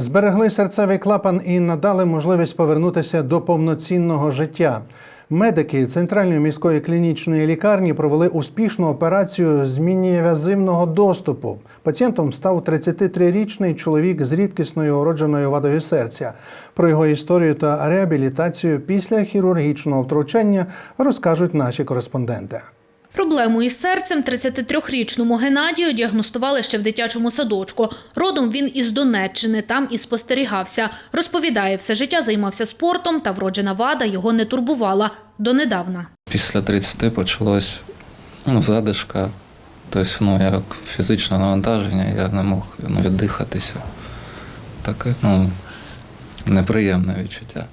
Зберегли серцевий клапан і надали можливість повернутися до повноцінного життя. Медики Центральної міської клінічної лікарні провели успішну операцію з мініавазивного доступу. Пацієнтом став 33-річний чоловік з рідкісною уродженою вадою серця. Про його історію та реабілітацію після хірургічного втручання розкажуть наші кореспонденти. Проблему із серцем 33-річному Геннадію діагностували ще в дитячому садочку. Родом він із Донеччини, там і спостерігався. Розповідає, все життя займався спортом, та вроджена вада його не турбувала донедавна. Після 30 почалось ну, задишка, тобто ну, як фізичне навантаження, я не мог ну, віддихатися. Таке ну, неприємне відчуття.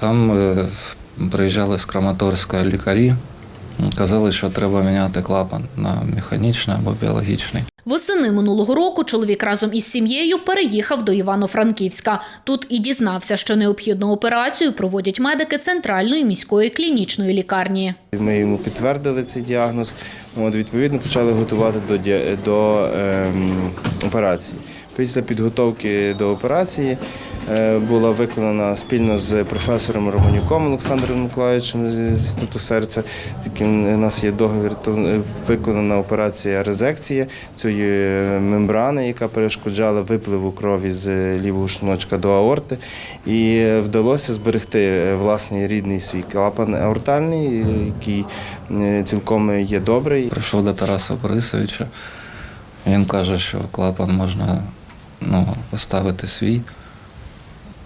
Там е, приїжджали з Краматорська лікарі, казали, що треба міняти клапан на механічний або біологічний. Восени минулого року чоловік разом із сім'єю переїхав до Івано-Франківська. Тут і дізнався, що необхідну операцію проводять медики Центральної міської клінічної лікарні. Ми йому підтвердили цей діагноз. От, відповідно, почали готувати до, до ем, операції. Після підготовки до операції була виконана спільно з професором Романюком Олександром Миколаївичем з інституту серця. Таким у нас є договір. То е, виконана операція резекції цієї е, мембрани, яка перешкоджала випливу крові з лівого шлуночка до аорти. І е, вдалося зберегти е, власний рідний свій клапан аортальний, е, який е, цілком є добрий. Прийшов до Тараса Борисовича. Він каже, що клапан можна ну, поставити свій,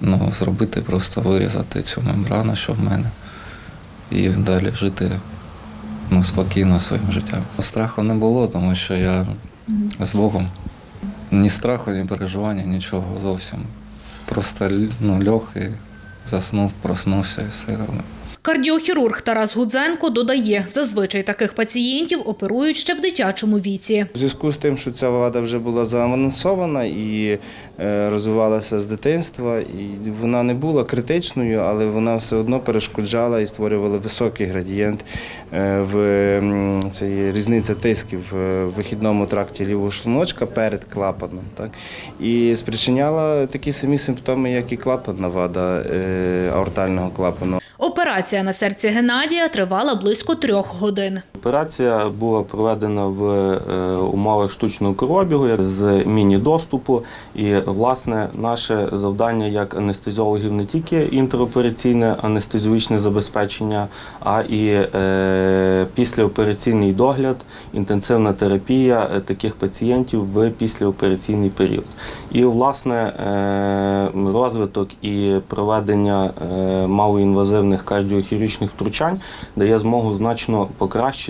ну, зробити, просто вирізати цю мембрану, що в мене, і далі жити ну, спокійно своїм життям. Страху не було, тому що я з Богом. Ні страху, ні переживання, нічого зовсім. Просто ну, льох і заснув, проснувся і все. Кардіохірург Тарас Гудзенко додає, зазвичай таких пацієнтів оперують ще в дитячому віці. У зв'язку з тим, що ця вада вже була заавансована і е, розвивалася з дитинства, і вона не була критичною, але вона все одно перешкоджала і створювала високий градієнт е, в це різниця тисків в вихідному тракті лівого шлуночка перед клапаном. Так? І спричиняла такі самі симптоми, як і клапанна вада е, аортального клапану. Операція на серці Геннадія тривала близько трьох годин. Операція була проведена в е, умовах штучного кровообігу з міні-доступу. І, власне, наше завдання як анестезіологів не тільки інтеропераційне анестезіологічне забезпечення, а і е, післяопераційний догляд, інтенсивна терапія е, таких пацієнтів в післяопераційний період. І, власне, розвиток і проведення малоінвазивних кардіохірургічних втручань дає змогу значно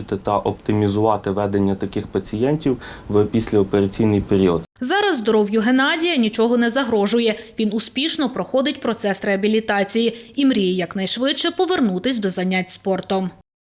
покращити та оптимізувати ведення таких пацієнтів в післяопераційний період. Зараз здоров'ю Геннадія нічого не загрожує. Він успішно проходить процес реабілітації і мріє якнайшвидше повернутись до занять спортом.